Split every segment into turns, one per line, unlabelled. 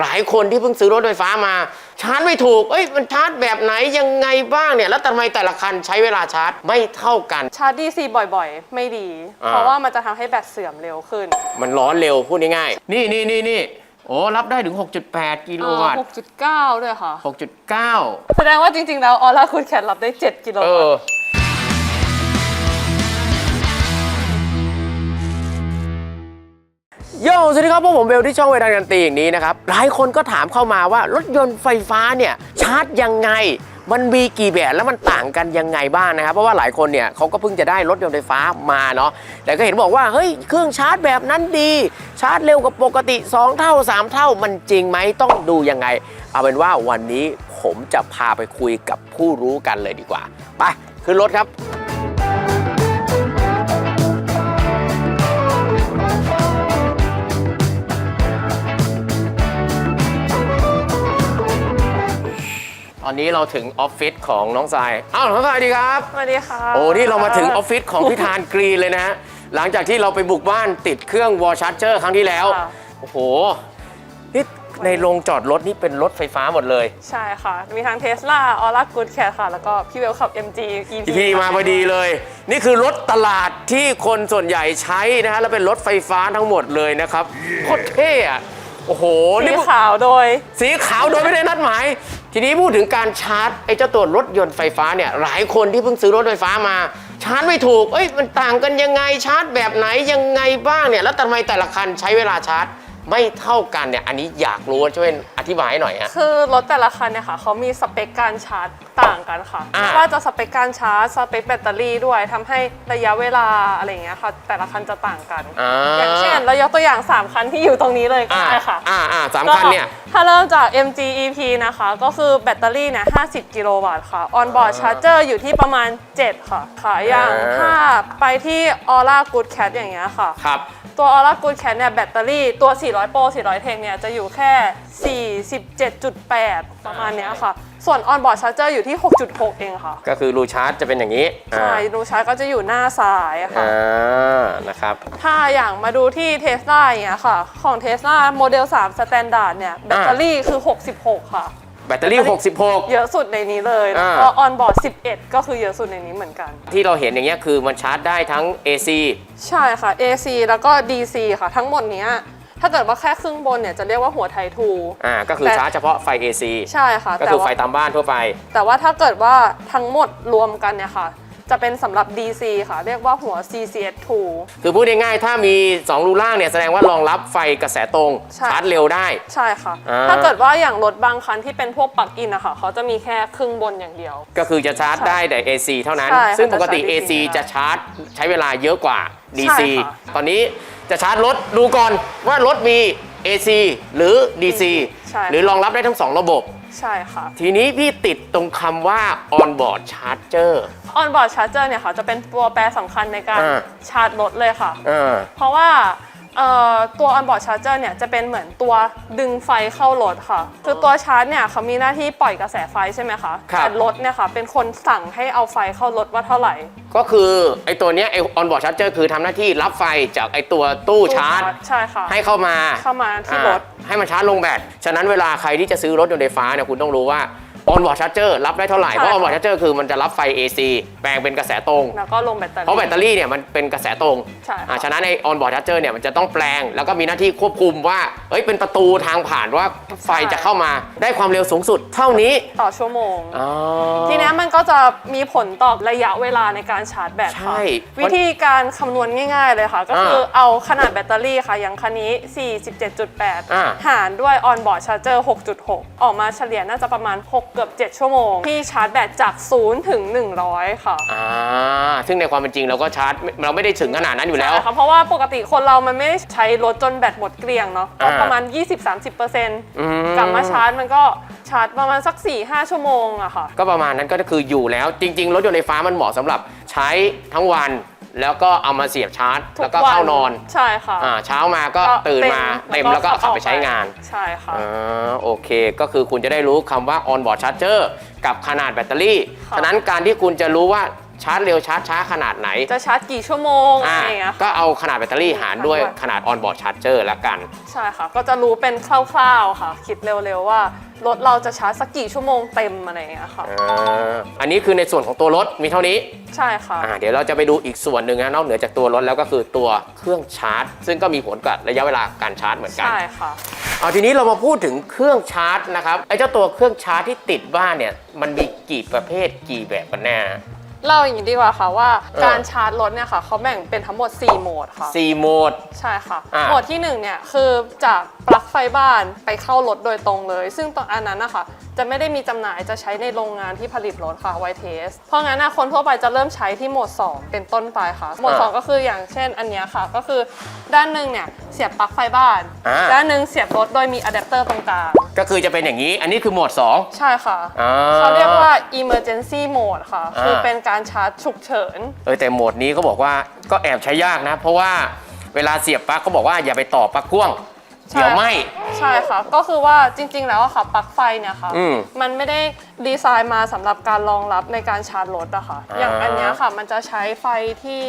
หลายคนที่เพิ่งซื้อรถไฟฟ้ามา ชาร์จไม่ถูก เอ้ยมันชาร์จแบบไหนยังไงบ้างเนี่ย แล้วทำไมแต่ละคันใช้เวลาชาร์จไม่เท่ากัน
ชาร์จ DC บ่อยๆ ไม่ดี
อ่า
เพราะว่ามันจะทำให้แบตเสื่อมเร็วขึ้น
มันร้อนเร็วพูดง่ายๆนี่นี่นี่นี่โอ้รับได้ถึง 6.8 กิโลวัตต์
6.9 ด้วยค่ะ
6.9
แสดงว่าจริงๆ แล้วออร่าคุณแคทรับได้ 7 กิโล
เอ
วัต
อ
ต์
โยสวัสดีครับพวกผมเบลที่ช่องเวลาการตีอย่างนี้นะครับ หลายคนก็ถามเข้ามาว่ารถยนต์ไฟฟ้าเนี่ยชาร์จยังไง มันมีกี่แบบแล้วมันต่างกันยังไงบ้างนะครับ เพราะว่าหลายคนเนี่ยเขาก็เพิ่งจะได้รถยนต์ไฟฟ้ามาเนาะแต่ก็เห็นบอกว่าเฮ้ยเครื่องชาร์จแบบนั้นดี ชาร์จเร็วกว่าปกติ 2 เท่า 3 เท่ามันจริงไหมต้องดูยังไง เอาเป็นว่าวันนี้ผมจะพาไปคุยกับผู้รู้กันเลยดีกว่า ไปขึ้นรถครับ อนนี้เราถึงออฟฟิศของน้องทรายอ้าวน้องทรายดีครับ
สวัสดีค่ะ
โอ้นี่เรามาถึงออฟฟิศของพิธานกรีนเลยนะฮะหลังจากที่เราไปบุกบ้านติดเครื่องวอลชาร์เจอร์ครั้งที่แล้ว
ค่ะ
โอ้โห นี่ในโรงจอดรถนี่เป็นรถไฟฟ้าหมดเลย
ใช่ค่ะ มีทั้งเทสลาออร่ากูดแคทค่ะ แล้วก็พี่เวลขับ MG EP
อีพีมาพอดีเลย นี่คือรถตลาดที่คนส่วนใหญ่ใช้นะฮะ แล้วเป็นรถไฟฟ้าทั้งหมดเลยนะครับ โคตรเท่อะโอ้โห
สี
นี่
ขาวโดย
สีขาวโดยไม่ได้นัดหมาย ทีนี้พูดถึงการชาร์จไอ้เจ้าตัวรถยนต์ไฟฟ้าเนี่ยหลายคนที่เพิ่งซื้อรถไฟฟ้ามา ชาร์จไม่ถูก เอ้ยมันต่างกันยังไงชาร์จแบบไหนยังไงบ้างเนี่ยแล้วทำไมแต่ละคันใช้เวลาชาร์จ ไม่เท่ากันเนี่ยอันนี้อยากรู้ช่วยอธิบายให้หน่อยฮะ
คือรถแต่ละคันเนี่ยค่ะเขามีสเปคการชาร์จต่างกันค่ะ
อ่า
ว่าจะสเปคการชาร์จสเปคแบตเตอรี่ด้วยทำให้ระยะเวลาอะไรอย่างเงี้ยค่ะ แต่ละคันจะต่างกัน
อ่า
อย่างเช่นเรายกตัวอย่าง 3 คันที่อยู่ตรงนี้เลยก็
อ่า
ได้ค่ะ
อ่าอ่าสามคันเนี่ย
ก็ถ้าเริ่มจาก MG EP นะคะ ก็คือแบตเตอรี่เนี่ย 50 กิโลวัตต์ค่ะ on board charger อยู่ที่ประมาณ 7 ค่ะ ค่ะ อย่าง
อ่า
ถ้าไปที่ Aura Good Cat อย่างเงี้ยค่ะ
ครับ
ตัว Aura Good Cat เนี่ยแบตเตอรี่ตัว 400 Pro 400 Tech เนี่ยจะอยู่แค่ 47.8 ประมาณเนี้ยค่ะ ส่วน on board charger อยู่ที่ 6.6 เองค่ะ
ก็คือรูชาร์จจะเป็นอย่างนี้
ใช่ดูชาร์จก็จะอยู่หน้าซ้ายค่ะ
อ่านะครับ
ถ้าอย่างมาดูที่เทสลาอย่างเงี้ยค่ะ ของเทสลาโมเดล 3 Standard เนี่ยแบตเตอรี่คือ 66 ค่ะ
แบตเตอรี่ 66
เยอะสุดในนี้เลยแล้ว
อ่า
ก็ on board 11 ก็คือเยอะสุดในนี้เหมือนกัน
ที่เราเห็นอย่างเงี้ยคือมันชาร์จได้ทั้ง AC
ใช่ค่ะ AC แล้วก็ DC ค่ะ ทั้งหมดเนี้ยถ้าเกิดว่าแค่ครึ่งบนเนี่ยจะเรียกว่าหัวไททู
อ่า ก็คือ
แต่
ชาร์จเฉพาะไฟ AC
ใช่ค่ะ
ก็
แต่
คือไฟ
ว่า
ตามบ้านทั่วไป
แต่ว่าถ้าเกิดว่าทั้งหมดรวมกันเนี่ยค่ะ จะเป็นสำหรับ DC ค่ะ เรียกว่าหัว CCS2
คือพูดง่ายๆถ้ามี 2 รูล่างเนี่ยแสดงว่ารองรับไฟกระแสตรง
ใช่
ชาร์จเร็วได้
ใช่ค่ะ
อ่า
ถ้าเกิดว่าอย่างรถบางคันที่เป็นพวกปลั๊กอินนะคะเขาจะมีแค่ครึ่งบนอย่างเดียว
ก็คือจะชาร์จได้แต่ AC เท่านั้น
ใช่ค่ะ
ซึ่งปกติ
จะชาร์จ
AC
DC
จะชาร์จใช้เวลาเยอะกว่า DC
ใช่ค่ะ
ตอนนี้จะชาร์จรถดูก่อนว่ารถมี AC หรือ DC
ใช่
หรือรองรับได้ทั้ง2ระบบ
ใช่ค่ะ
ทีนี้พี่ติดตรงคำว่า on board charger
on board charger เนี่ยค่ะจะเป็นตัวแปรสำคัญในการ
อ่า
ชาร์จรถเลยค่ะ
อ่า
เพราะว่า เอ่อตัว onboard charger เนี่ยจะเป็นเหมือนตัวดึงไฟเข้ารถค่ะ คือตัวชาร์จเนี่ยเขามีหน้าที่ปล่อยกระแสไฟใช่ไหมคะ
ครับ
แต่รถเนี่ยค่ะเป็นคนสั่งให้เอาไฟเข้ารถว่าเท่าไหร่
ก็คือไอตัวเนี้ยไอ on board charger คือทำหน้าที่รับไฟจากไอตัวตู้ชาร์จ
ใช่ค่ะ
ให้เข้ามา
เข้ามาที่รถ
อ่าให้มันชาร์จลงแบต ฉะนั้นเวลาใครที่จะซื้อรถยนต์ไฟฟ้าเนี่ยคุณต้องรู้ว่า on board charger รับได้เท่าไหร่ เพราะ on board charger คือมันจะรับไฟ AC แปลงเป็นกระแสตรง
แล้วก็ลงแบตเตอรี่
เพราะแบตเตอรี่เนี่ยมันเป็นกระแสตรง
ใช่ค่ะ
อ่าฉะนั้นใน on board charger เนี่ยมันจะต้องแปลง แล้วก็มีหน้าที่ควบคุมว่าเอ้ยเป็นประตูทางผ่านว่าไฟจะเข้ามาได้ความเร็วสูงสุดเท่านี้
ต่อชั่วโมง
อ๋อ
ทีเนี้ยมันก็จะมีผลต่อระยะเวลาในการชาร์จแบต
ใช่
ค่ะวิธีการคำนวณง่ายๆเลยค่ะ ก็คือเอาขนาดแบตเตอรี่ค่ะ อย่างคันนี้
อ่า
47.8 หารด้วย on board charger 6.6 ออกมาเฉลี่ยน่าจะประมาณ6เกือบ 7 ชั่วโมง ที่ชาร์จแบตจาก 0 ถึง 100 ค่ะ
อ่าซึ่งในความเป็นจริงเราก็ชาร์จเราไม่ได้ถึงขนาดนั้นอยู่แล้ว
ใช่ค่ะเพราะว่าปกติคนเรามันไม่ได้ใช้รถจนแบตหมดเกลี้ยงเนาะก็
อ่า
ประมาณ
อืม
20-30%กลับมาชาร์จมันก็ชาร์จประมาณสัก 4-5 ชั่วโมงอะค่ะ
ก็ประมาณนั้นก็คืออยู่แล้ว จริง ๆ รถยนต์ไฟฟ้ามันเหมาะสำหรับใช้ทั้งวัน แล้วก็เอามาเสียบชาร์จ
ทุก
แล้วก็เข้านอน
ใช่ค่ะ
อ่าเช้ามาก็ตื่นมาเต็มแล้วก็ขับไปใช้งาน
ใช่ค่ะ
อ่าโอเคก็คือคุณจะได้รู้คำว่า on board charger กับขนาดแบตเตอรี่
ค่ะ
ฉะนั้นการที่คุณจะรู้ว่า ชาร์จเร็วชาร์จช้าขนาดไหน
จะชาร์จกี่ชั่วโมง
อ่า
อะไรอย่างเงี้ยค่ะ
ก็เอาขนาดแบตเตอรี่หารด้วย
หารด้วย
ขนาดออนบอร์ดชาร์จเจอร์ละกัน
ใช่ค่ะ ก็จะรู้เป็นคร่าวๆค่ะ คิดเร็วๆว่า รถเราจะชาร์จสักกี่ชั่วโมงเต็มอะไรอย่างเงี้ยค่ะ
อ่าอันนี้คือในส่วนของตัวรถมีเท่านี้
ใช่ค่ะ
อ่าเดี๋ยวเราจะไปดูอีกส่วนหนึ่งนะนอกเหนือจากตัวรถแล้วก็คือตัวเครื่องชาร์จ ซึ่งก็มีผลกับระยะเวลาการชาร์จเหมือนกัน
ใช่ค่ะ
เอาทีนี้เรามาพูดถึงเครื่องชาร์จนะครับไอ้เจ้าตัวเครื่องชาร์จที่ติดบ้านเนี่ยมันมีกี่ประเภทกี่แบบกันแน่
เล่าอย่างนี้ดีกว่าค่ะว่า
เออ
การชาร์จรถเนี่ยค่ะเขาแบ่งเป็นทั้งหมด 4 โหมดค่ะ
สี่โหมด
ใช่ค่ะ
อ่า
โหมดที่1เนี่ยคือจากปลั๊กไฟบ้านไปเข้ารถโดยตรงเลย ซึ่งตอนอันนั้นนะคะจะไม่ได้มีจำหน่ายจะใช้ในโรงงานที่ผลิตรถค่ะไวเทส เพราะงั้นนะคนทั่วไปจะเริ่มใช้ที่โหมด 2 เป็นต้นไปค่ะ โหมด
อ่า
2ก็คืออย่างเช่นอันเนี้ยค่ะ ก็คือด้านหนึ่งเนี่ยเสียบปลั๊กไฟบ้าน
อ่า
ด้านหนึ่งเสียบรถโดยมีอะแดปเตอร์ตรงกลาง
ก็คือจะเป็นอย่างนี้ อันนี้คือโหมด 2
ใช่ค่ะ
อ่า
เขาเรียกว่า emergency mode ค่ะ
อ่า
คือเป็นการชาร์จฉุกเฉิน
เออแต่โหมดนี้เขาบอกว่าก็แอบใช้ยากนะ เพราะว่าเวลาเสียบปลั๊กเขาบอกว่าอย่าไปต่อปลั๊กพ่วง
ใช่
เดี๋ยวไหม
ใช่ค่ะ ก็คือว่าจริง ๆ แล้วอะค่ะปลั๊กไฟเนี่ยค่ะ
อืม
มันไม่ได้ดีไซน์มาสำหรับการรองรับในการชาร์จรถอะค่ะ
อ่า
อย่างอันเนี้ยค่ะมันจะใช้ไฟที่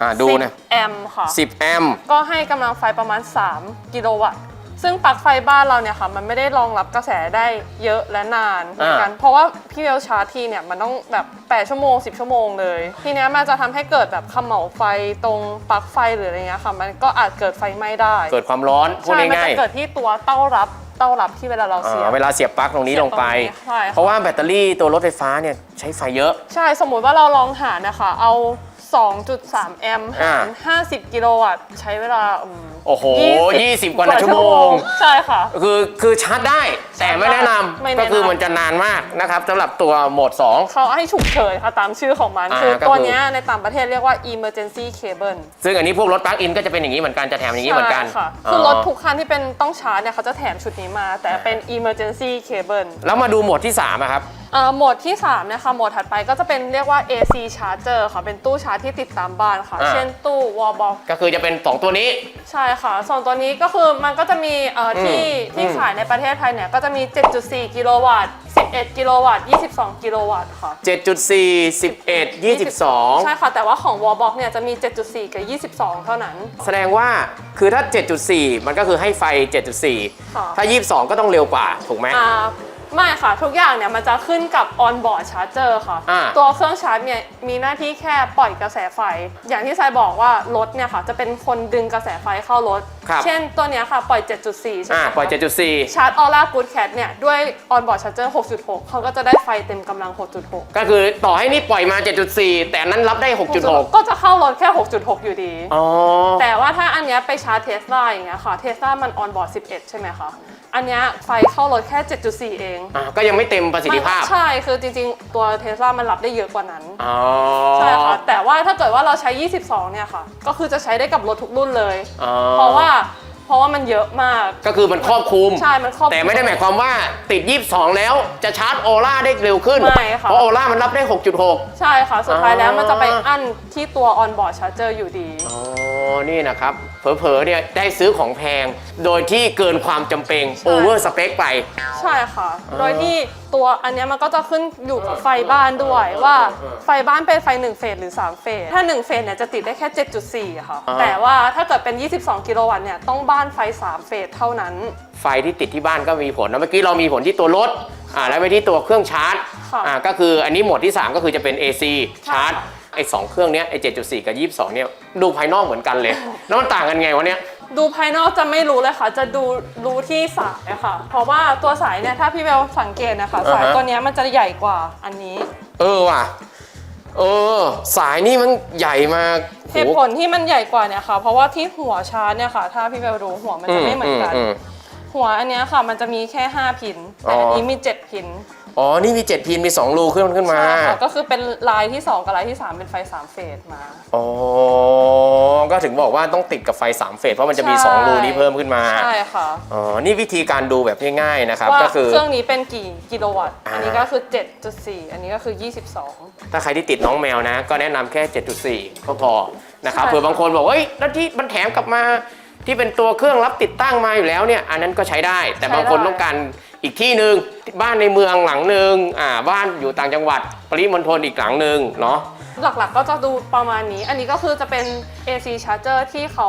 อ่าดูนะ
10แอมป์ค่ะ
10 แอมป์
ก็ให้กำลังไฟประมาณ 3 กิโลวัตต์ ซึ่งปลั๊กไฟบ้านเราเนี่ยค่ะ มันไม่ได้รองรับกระแสได้เยอะและนานเหมือนกันเพราะว่าพี่เวลชาร์จทีเนี่ยมันต้องแบบ 8 ชั่วโมง 10 ชั่วโมงเลย ทีเนี้ยมันจะทำให้เกิดแบบเขมเหลาไฟตรงปลั๊กไฟหรืออะไรเงี้ยค่ะ มันก็อาจเกิดไฟไหม้ได้
เกิดความร้อนพูด
ใช่มัน
ง่า
จะ
ย
เกิดที่ตัวเต้ารับเต้ารับที่เวลาเรา
ๆอ่า
เสียบ
เวลาเสียบปลั๊กตรงนี้ลงไป
เสียบตรงนี้ใช่ค่ะ
เพราะว่าแบตเตอรี่ตัวรถไฟฟ้าเนี่ยใช้ไฟเยอะ
ใช่สมมุติว่าเราลองหารนะคะ เอา 2.3 แอมป์หาร50 กิโลวัตต์ใช้เวลาอืม
โอ้โห
20
20 กว่าชั่วโมง
ใช่ค่ะ
คือคือชาร์จได้ แต่ไม่แนะน
ไม่ำแนะนำ
ก็คือมันจะนานมากนะครับสำหรับตัวโหมด 2
เขาให้ฉุกเฉินค่ะตามชื่อของมัน
อ่า
คือ
ก็คือ
ตัวเนี้ยในต่างประเทศเรียกว่า emergency cable
ซึ่งอันนี้พวกรถปลั๊กอินก็จะเป็นอย่างนี้เหมือนกัน จะแถมอย่างนี้เหมือนกัน
ใช่ค่ะคือรถทุกคันที่เป็นต้องชาร์จเนี่ยเขาจะแถมชุดนี้มา แต่เป็น emergency cable
แล้วมาดูโหมดที่3อะครับ
เอ่อโหมดที่3เนี่ยค่ะโหมดถัดไปก็จะเป็นเรียกว่า AC charger ค่ะ เป็นตู้ชาร์จที่ติดตามบ้านค่ะ
อ่า
เช่นตู้ wall box
ก็คือจะเป็น 2 ตัวนี้
ใช่ค่ะส่วนตัวนี้ก็คือมันก็จะมีเอ่อที่
อืม
ที่
อืม
ขายในประเทศไทยเนี่ย ก็จะมี 7.4 กิโลวัตต์ 11 กิโลวัตต์ 22 กิโลวัตต์ค่ะ
7.4 11 22
ใช่ค่ะ แต่ว่าของ Wallbox เนี่ยจะมี 7.4 กับ 22 เท่านั้น
แสดงว่าคือถ้า 7.4 มันก็คือให้ไฟ 7.4
ค่ะ
ถ้า 22 ก็ต้องเร็วกว่า ถูกไหม
อ่า ไม่ค่ะ ทุกอย่างเนี่ยมันจะขึ้นกับ on-board charger ค่ะ
อ่า
ตัวเครื่องชาร์จเนี่ยมีหน้าที่แค่ปล่อยกระแสไฟ อย่างที่ทรายบอกว่ารถเนี่ยค่ะ จะเป็นคนดึงกระแสไฟเข้ารถ
ครับ
เช่นตัวเนี้ยค่ะ ปล่อย 7.4 ใช่ไหม
อ่า
คะ
ปล่อย 7.4
ชาร์จออร่ากูดแคทเนี่ย ด้วย on-board charger 6.6 เขาก็จะได้ไฟเต็มกำลัง 6.6
ก็คือต่อให้นี่ปล่อยมา 7.4 แต่นั้นรับได้ 6.6
ก็จะเข้ารถแค่ 6.6 อยู่ดี
อ๋อ
แต่ว่าถ้าอันเนี้ยไปชาร์จเทสลาอย่างเงี้ยค่ะเทสลามัน on-board 11 ใช่ไหมคะ อันเนี้ยไฟเข้ารถแค่ 7.4 เอง
อ่าก็ยังไม่เต็มประสิทธิภาพ
ใช่ คือจริงๆ ตัวเทสลามันรับได้เยอะกว่านั้น
อ๋อ
ใช่ค่ะ แต่ว่าถ้าเกิดว่าเราใช้ 22 เนี่ยค่ะ ก็คือจะใช้ได้กับรถทุกรุ่นเลย
อ๋อ
เพราะว่าเพราะว่ามันเยอะมาก
ก็คือมันครอบคลุม
ใช่มันครอบ
แต่ไม่ได้หมายความว่าติด 22 แล้วจะชาร์จออร่าได้เร็วขึ้น
ไม่ค่ะ
เพราะออร่ามันรับได้ 6.6
ใช่ค่ะ สุดท้ายแล้ว
อ๋อ
มันจะไปอั้นที่ตัว on-board charger อยู่ดี
อ๋อ นี่นะครับ เผลอๆเนี่ยได้ซื้อของแพง โดยที่เกินความจำเป็น
ใช่
โอเวอร์สเปคไป
ใช่ค่ะ โดยที่ตัวอันเนี้ยมันก็จะขึ้นอยู่กับไฟบ้านด้วยว่าไฟบ้านเป็นไฟ 1 เฟสหรือ 3 เฟส ถ้า 1 เฟสเนี่ยจะติดได้แค่ 7.4 ค่ะ
อ่า
แต่ว่าถ้าเกิดเป็น 22 กิโลวัตต์เนี่ยต้องบ้านไฟ 3 เฟสเท่านั้น
ไฟที่ติดที่บ้านก็มีผลนะเมื่อกี้เรามีผลที่ตัวรถอ่าแล้วไปที่ตัวเครื่องชาร์จ
ค่ะ
อ่าก็คืออันนี้โหมดที่ 3 ก็คือจะเป็น AC
ใช่
ชาร์จ ไอ้สองเครื่องเนี้ยไอ้7.4กับ22เนี่ยดูภายนอกเหมือนกันเลย แล้วมันต่างกันไงวะเนี่ย
ดูภายนอกจะไม่รู้เลยค่ะ จะดูรู้ที่สายอะค่ะ เพราะว่าตัวสายเนี่ยถ้าพี่เบลสังเกตนะคะสาย
อ่าฮะ
ตัวเนี้ยมันจะใหญ่กว่าอันนี้
เออว่ะ เออ สายนี่มันใหญ่มากโห
เหตุผลที่มันใหญ่กว่าเนี่ยค่ะ เพราะว่าที่หัวชาร์จเนี่ยค่ะ ถ้าพี่เบลดูหัวมันจะไม่เหมือนกัน
อืม
หัวอันเนี้ยค่ะมันจะมีแค่ 5 พินแต่อันนี้มี 7 พิน
อ๋ อ นี่มี 7 พินมี 2 รูขึ้นขึ้นมา
ใช่ค่ะก็คือเป็นลายที่ 2 กับลายที่ 3 เป็นไฟ 3 เฟสมา
อ๋อ ก็ถึงบอกว่าต้องติดกับไฟ 3 เฟสเพราะมันจะมี
ใช่
2รูนี้เพิ่มขึ้นมา
ใช่ค่ะ
อ๋อ นี่วิธีการดูแบบง่ายๆนะครับ
ว่า
ก็คือ
เครื่องนี้เป็นกี่กิโลวัตต์
อ่า
อันนี้ก็คือ 7.4 อันนี้ก็คือ 22
ถ้าใครที่ติดน้องแมวนะ ก็แนะนำแค่ 7.4 ก็พอนะครับ
ใช่
เผื่อบางคนบอกเฮ้ยแล้วที่มันแถมกลับมาที่เป็นตัวเครื่องรับติดตั้งมาอยู่แล้วเนี่ย อันนั้นก็ใช้ได้ แต่บางคนต้องการ อีกที่หนึ่งบ้านในเมืองหลังหนึ่งอ่าบ้านอยู่ต่างจังหวัด ปริมณฑลอีกหลังหนึ่งเนาะ
หลักๆ ก็จะดูประมาณนี้ อันนี้ก็คือจะเป็น AC charger ที่เขา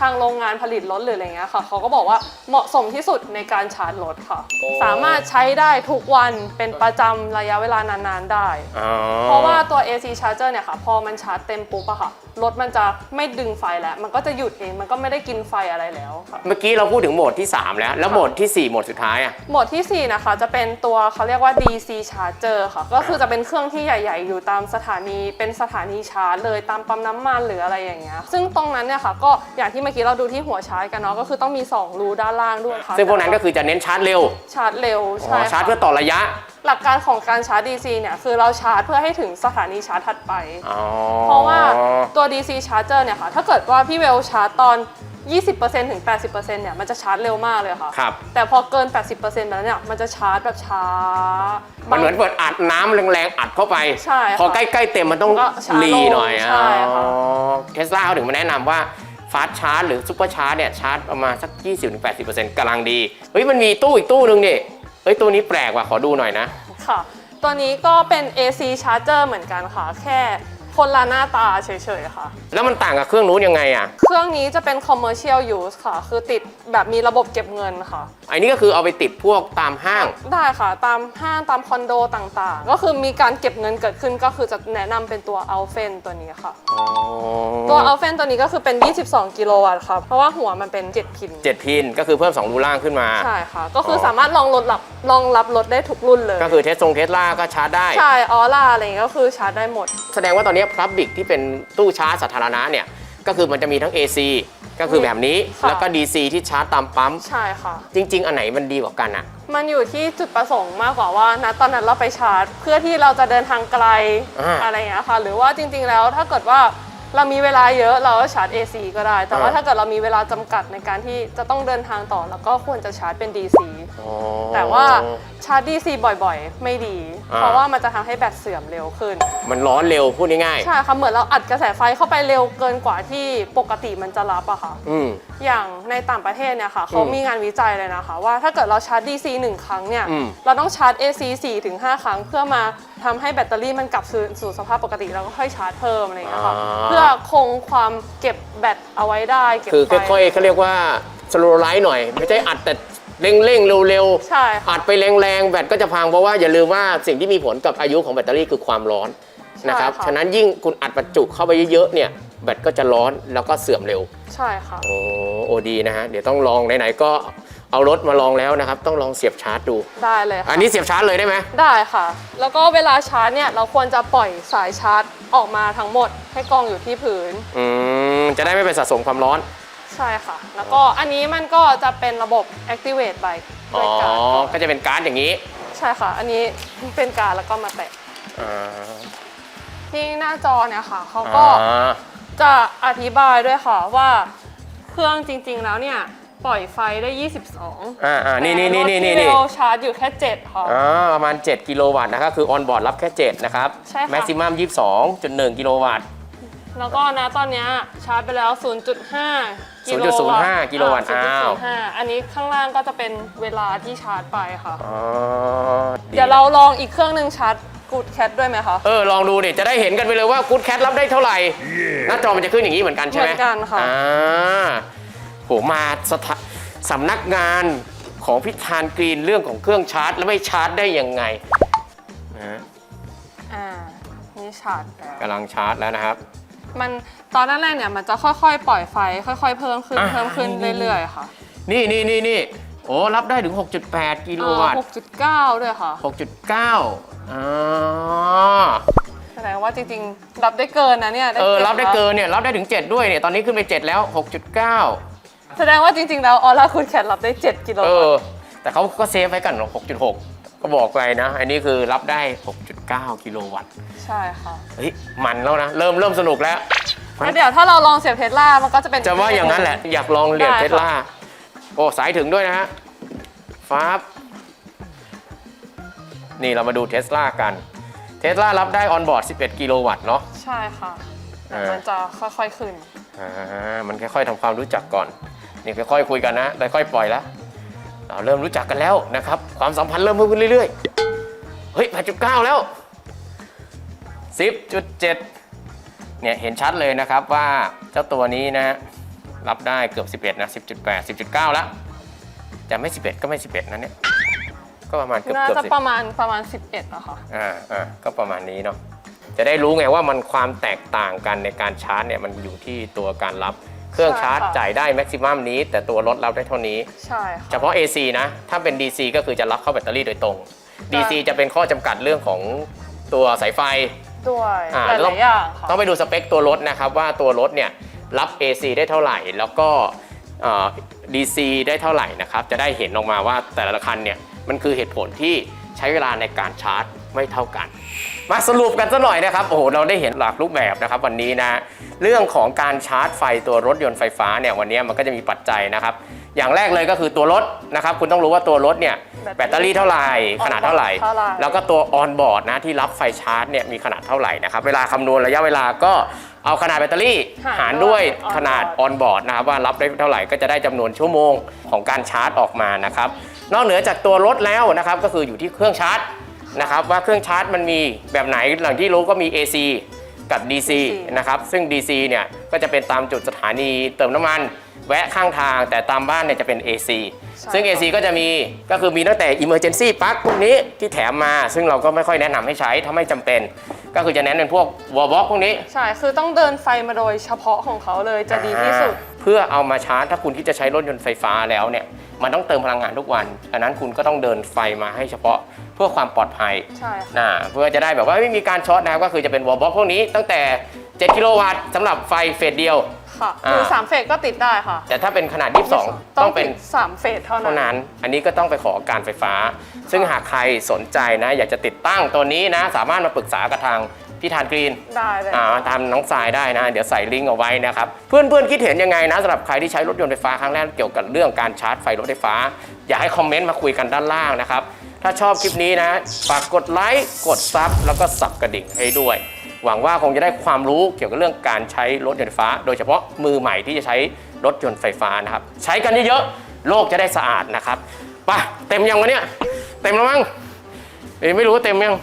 ทางโรงงานผลิตรถหรืออะไรเงี้ยค่ะ เขาก็บอกว่าเหมาะสมที่สุดในการชาร์จรถค่ะ
โอ้
สามารถใช้ได้ทุกวันเป็นประจำระยะเวลานานๆได้
อ๋อ
เพราะว่าตัว AC charger เนี่ยค่ะ พอมันชาร์จเต็มปุ๊บอะค่ะ รถมันจะไม่ดึงไฟแล้ว มันก็จะหยุดเอง มันก็ไม่ได้กินไฟอะไรแล้วค่ะ
เมื่อกี้เราพูดถึงโหมดที่ 3 แล้ว แล้วโหมดทีสี่4 โหมดสุดท้ายอะ
โหมดทีสี่ 4 นะคะจะเป็นตัวเขาเรียกว่า DC charger ค่ะ ก็คือจะเป็นเครื่องที่ใหญ่ ๆ อยู่ตามสถานี เป็นสถานีชาร์จเลยตามปั๊มน้ำมันหรืออะไรอย่างเงี้ย ซึ่งตรงนั้นเนี่ยค่ะ ก็อย่างที่เมื่อกี้เราดูที่หัวชาร์จกันเนาะ ก็คือต้องมี 2 รูด้านล่างด้วยค่ะ
ซึ่งพวกนั้นก็คือจะเน้นชาร์จเร็ว
ชาร์จเร็ว
อ๋
ใช่
อ
ค่ะ
ชาร์จเพื่อต่อระยะ
หลักการของการชาร์จ DC เนี่ยคือเราชาร์จเพื่อให้ถึงสถานีชาร์จถัดไป
อ๋อ
เพราะว่าตัว DC charger เนี่ยค่ะถ้าเกิดว่าพี่เวลชาร์จตอน 20%ถึง 80%เนี่ยมันจะชาร์จเร็วมากเลยค่ะ
ครับ
แต่พอเกิน 80%แล้วเนี่ยมันจะชาร์จแบบช้า
มันเหมือนเปิดอัดน้ำแรงๆอัดเข้าไป
ใช่ค่ะ
พอใกล้ๆเต็มมันต้อง
ก็ชาร์จ
รีหน่อย
ลงใช่ค่ะ
เทสลาเขาถึงมาแนะนำว่าฟาสชาร์จหรือซุปเปอร์ชาร์จเนี่ยชาร์จประมาณสัก 20-80%กำลังดี เฮ้ยมันมีตู้อีกตู้หนึงนี่เฮ้ยตัวนี้แปลกว่ะขอดูหน่อยนะ
ค่ะ ตัวนี้ก็เป็น AC charger เหมือนกันค่ะ แค่ คนละหน้าตาเฉยๆค่ะ
แล้วมันต่างกับเครื่องนู้นยังไงอะ
เครื่องนี้จะเป็น commercial use ค่ะ คือติดแบบมีระบบเก็บเงินค่ะ
อันนี้ก็คือเอาไปติดพวกตามห้าง
ได้ค่ะ ตามห้างตามคอนโดต่างๆ ก็คือมีการเก็บเงินเกิดขึ้นก็คือจะแนะนำเป็นตัว a l p h e n ตัวนี้ค่ะ ตัว a l p h e n ตัวนี้ก็คือเป็น 22 กิโลวัตต์ค่ะ เพราะว่าหัวมันเป็น 7 พิน
เจ็ดพินก็คือเพิ่ม2รูล่างขึ้นมา
ใช่ค่ะ ก็คืออ
อ
สามารถรองรถรับรองรับรถได้ทุกรุ่นเลย
ก็คือเทสทรงเทสลาก็ชาร์จได้
ใช่ ออร่าอะไรอย่างเงี้ยก็คือชาร์จได้หมด
แสดงว่าตอนนี้พับบิกที่เป็นตู้ชาร์จสาธารณะเนี่ย ก็คือมันจะมีทั้ง AC ก็คือแบบนี้
ค่ะ
แล้วก็ DC ที่ชาร์จตามปั๊ม
ใช่ค่ะ
จริง ๆ อันไหนมันดีกว่ากันอะ
มันอยู่ที่จุดประสงค์มากกว่าว่านะตอนนั้นเราไปชาร์จ เพื่อที่เราจะเดินทางไกล
อ่า
อะไรอย่างเงี้ยค่ะ หรือว่าจริงๆแล้วถ้าเกิดว่า เรามีเวลาเยอะเราก็ชาร์จ AC ก็ได้ แต่ว่า
อ่า
ถ้าเกิดเรามีเวลาจำกัดในการที่จะต้องเดินทางต่อแล้วก็ควรจะชาร์จเป็น DC
อ๋อ
แต่ว่าชาร์จ DC บ่อยๆ ไม่ดี
อ่า
เพราะว่ามันจะทำให้แบตเสื่อมเร็วขึ้น
มันร้อนเร็วพูดง่าย
ใช่ค่ะเหมือนเราอัดกระแสไฟเข้าไปเร็วเกินกว่าที่ปกติมันจะรับอะค่ะ
ๆอืม
อย่างในต่างประเทศเนี่ยค่ะเขา
อืม
มีงานวิจัยเลยนะคะ ว่าถ้าเกิดเราชาร์จ DC 1 ครั้งเนี่ย
อืม
เราต้องชาร์จ AC 4ถึง5ครั้งเพื่อมาทำให้แบตเตอรี่มันกลับสู่สู่สภาพปกติแล้วก็ค่อยชาร์จเพิ่มอะไรอย่างเงี้ยค่ะเพื่อคงความเก็บแบตเอาไว้ได้ เก็บ
คือ
ไฟ
ค่อยๆเขาเรียกว่าสโลไลท์หน่อย ไม่ใช่อัดแต่เร่งๆเร็ว
ใช่
ๆ
ค่ะ
อัดไปแรงๆ แบตก็จะพังเพราะว่าอย่าลืมว่าสิ่งที่มีผลกับอายุของแบตเตอรี่คือความร้อนนะครับ
ใช่ค่ะ
ฉะนั้นยิ่งคุณอัดประจุเข้าไปเยอะๆ เนี่ยแบตก็จะร้อนแล้วก็เสื่อมเร็ว
ใช่ค่ะ
โอ้โอดีนะฮะ เดี๋ยวต้องลองไหนๆก็ เอารถมาลองแล้วนะครับ ต้องลองเสียบชาร์จดู
ได้เลยค่ะ
อันนี้เสียบชาร์จเลยได้ไหม
ได้ค่ะ แล้วก็เวลาชาร์จเนี่ยเราควรจะปล่อยสายชาร์จออกมาทั้งหมดให้กองอยู่ที่พื้น
อืมจะได้ไม่ไปสะสมความร้อน
ใช่ค่ะ แล้วก็อันนี้มันก็จะเป็นระบบ activate by
อ๋
ด้
อ
วยการด
ก็จะเป็นการ์ดอย่างนี้
ใช่ค่ะ อันนี้เป็นการดแล้วก็มาแตะ
อ่า
ที่หน้าจอเนี่ยค่ะเขาก็
อ่า
จะอธิบายด้วยค่ะว่าเครื่องจริงๆแล้วเนี่ย ปล่อยไฟได้ 22
อ่าอ่านี่นี่นี่นี่นี่
แต่รถที่
นี่
เราชาร์จอยู่แค่ 7 ค่ะ
อ่าประมาณ 7 กิโลวัตต์นะครับคือออนบอร์ดรับแค่ 7 นะครับ
ใช่ค่ะ
แม็กซิมัม22.1 กิโลวัตต์
แล้วก็นะตอนเนี้ยชาร์จไปแล้ว 0.5 กิโลวัตต์
0.05กิโลวัตต์อ้าว
0.05อันนี้ข้างล่างก็จะเป็นเวลาที่ชาร์จไปค่ะ
อ๋อ
เดี๋ยวเราลองอีกเครื่องหนึ่งชาร์จกูดแคทด้วยไหมคะ
เออ ลองดูดิจะได้เห็นกันไปเลยว่ากู๊ดแคทรับได้เท่าไหร่หน้าจอมันจะขึ้นอย่างนี้เหมือนกันใช่ไหม
เหมือนกันค่ะ
อ่า โหมาสถาสำนักงานของพิธานกรีนเรื่องของเครื่องชาร์จ แล้วไม่ชาร์จได้ยังไงนะ
อ่านี่ชาร์จแล้ว
กำลังชาร์จแล้วนะครับ
มันตอนแรกๆเนี่ยมันจะค่อยๆ ปล่อยไฟ ค่อย ๆ เพิ่มขึ้น
อ่า
เพิ่มขึ้นเรื่อยๆค่ะ
นี่นี่นี่นี่โอ้รับได้ถึง 6.8 กิโลวัตต์
หกจุดเก้าด้วยค่ะ
6.9อ๋อ
แสดงว่าจริงๆ รับได้เกินนะเนี่ย
เออ
จ็
รับได้เกินเนี่ย รับได้ถึง 7 ด้วยเนี่ย ตอนนี้ขึ้นไป 7 แล้ว 6.9
แสดงว่าจริงๆ แล้วออร่าคุณแคทรับได้ 7 กิโล
เอ
วัต
อ
ต์
แต่เขาก็เซฟไว้กัน6.6 ก็บอกไปนะ อันนี้คือรับได้ 6.9 กิโลวัตต์
ใช่ค่ะ
เฮ้ย มันแล้วนะ เริ่มเริ่มสนุกแล้ว
แล้วเดี๋ยวถ้าเราลองเสียบเทสลามันก็จะเป็น
จะว่าอย่างนั้นแหละ อยากลองเรียน
ได้
เท
ค่ะ
สลาโอ้ สายถึงด้วยนะฮะฟ้าบนี่เรามาดูเทสลากัน เทสลารับได้ออนบอร์ด 11 กิโลวัตต์เนาะ
ใช่ค่ะ
เออ
มันจะค่อยๆขึ้น
อ่า มันค่อยๆทำความรู้จักก่อน นี่ค่อยๆคุยกันนะค่อยๆปล่อยแล้วเราเริ่มรู้จักกันแล้วนะครับ ความสัมพันธ์เริ่มเพิ่มขึ้นเรื่อยๆ เฮ้ย 8.9 แล้ว 10.7 เนี่ยเห็นชัดเลยนะครับว่าเจ้าตัวนี้นะฮะรับได้เกือบ 11 นะ 10.8 10.9 แล้ว จะไม่ 11 ก็ไม่ 11 นะเนี่ย ก็ประมาณเกือบ
น่า
เกือบ
จะ
สิบ
ประมาณประมาณ 11อะค่ะ
อ่าอ่าก็ประมาณนี้เนาะ จะได้รู้ไงว่ามันความแตกต่างกันในการชาร์จเนี่ยมันอยู่ที่ตัวการรับ เครื่อง
ใช่
ชาร์จ
ค่ะ
จ่ายได้แม็กซิมัมนี้ แต่ตัวรถรับได้เท่านี้
ใช่ค่ะ
เฉพาะ AC นะ ถ้าเป็น DC ก็คือจะรับเข้าแบตเตอรี่โดยตรง DC จะเป็นข้อจำกัดเรื่องของตัวสายไฟ
ด้วย
อ่า
ห
ต้
ลา
อง
ยๆอย่างค่ะ
ต้องไปดูสเปคตัวรถนะครับว่าตัวรถเนี่ยรับ AC ได้เท่าไหร่ แล้วก็เอ่อ DC ได้เท่าไหร่นะครับ จะได้เห็นออกมาว่าแต่ละคันเนี่ยมันคือเหตุผลที่ใช้เวลาในการชาร์จไม่เท่ากัน มาสรุปกันสักหน่อยนะครับโอ้โหเราได้เห็นหลากรูปแบบนะครับวันนี้นะเรื่องของการชาร์จไฟตัวรถยนต์ไฟฟ้าเนี่ยวันนี้มันก็จะมีปัจจัยนะครับ อย่างแรกเลยก็คือตัวรถนะครับ คุณต้องรู้ว่าตัวรถเนี่ยแบตเตอรี่เท่าไหร่ขนาดเท่าไหร่
เท่าไหร่
แล้วก็ตัวออนบอร์ดนะที่รับไฟชาร์จเนี่ยมีขนาดเท่าไหร่นะครับเวลาคำนวณระยะเวลาก็เอาขนาดแบตเตอรี่
หาร
หารด้วย
ด้วย
ขนาดออนบอร์ดนะครับว่ารับได้เท่าไหร่ก็จะได้จำนวนชั่วโมงของการชาร์จออกมานะครับนอกเหนือจากตัวรถแล้วนะครับก็คืออยู่ที่เครื่องชาร์จ นะครับว่าเครื่องชาร์จมันมีแบบไหนหลังที่รู้ก็มี AC กับ DC นะครับซึ่ง DC เนี่ยก็จะเป็นตามจุดสถานีเติมน้ำมัน แวะข้างทางแต่ตามบ้านเนี่ยจะเป็น AC
ใช่
ซึ่ง AC ก็จะมีก็คือมีตั้งแต่ Emergency Plug พวกนี้ที่แถมมา ซึ่งเราก็ไม่ค่อยแนะนำให้ใช้ถ้าไม่จำเป็น ก็คือจะแนะนำเป็นพวก wall box พวกนี้
ใช่ คือต้องเดินไฟมาโดยเฉพาะของเขาเลยจะดีที่สุด
อ่าเพื่อเอามาชาร์จถ้าคุณที่จะใช้รถยนต์ไฟฟ้าแล้วเนี่ย มันต้องเติมพลังงานทุกวัน อันนั้นคุณก็ต้องเดินไฟมาให้เฉพาะเพื่อความปลอดภัย
ใช่ค่ะ
นะเพื่อจะได้แบบว่าไม่มีการช็อตนะครับก็คือจะเป็นวอลบ็อกพวกนี้ตั้งแต่ 7 กิโลวัตต์สำหรับไฟเฟสเดียว
ค่ะ
อ่า
หรือสามเฟสก็ติดได้ค่ะ
แต่ถ้าเป็นขนาด 22
ต้
ต้
อ
องง
เป็
เป็นน
สามเฟสเท่านั้
เท่านนั้น อันนี้ก็ต้องไปขอการไฟฟ้า ซึ่งหากใครสนใจนะ อยากจะติดตั้งตัวนี้นะ สามารถมาปรึกษากับทาง พี่ธานกรีน
ได้เลย
อ่าตามน้องทรายได้นะ เดี๋ยวใส่ลิงก์เอาไว้นะครับ เพื่อนๆคิดเห็นยังไงนะสำหรับใครที่ใช้รถยนต์ไฟฟ้าครั้งแรกเกี่ยวกับเรื่องการชาร์จไฟรถไฟฟ้า อยากให้คอมเมนต์มาคุยกันด้านล่างนะครับ ถ้าชอบคลิปนี้นะฝากกดไลค์กดซับแล้วก็สับกระดิ่งให้ด้วย หวังว่าคงจะได้ความรู้เกี่ยวกับเรื่องการใช้รถยนต์ไฟฟ้า โดยเฉพาะมือใหม่ที่จะใช้รถยนต์ไฟฟ้านะครับใช้กันเยอะๆโลกจะได้สะอาดนะครับไปเต็มยังวะเนี่ยเต็มแล้วมั้งเอ้ยไม่รู้ว่าเต็มยัง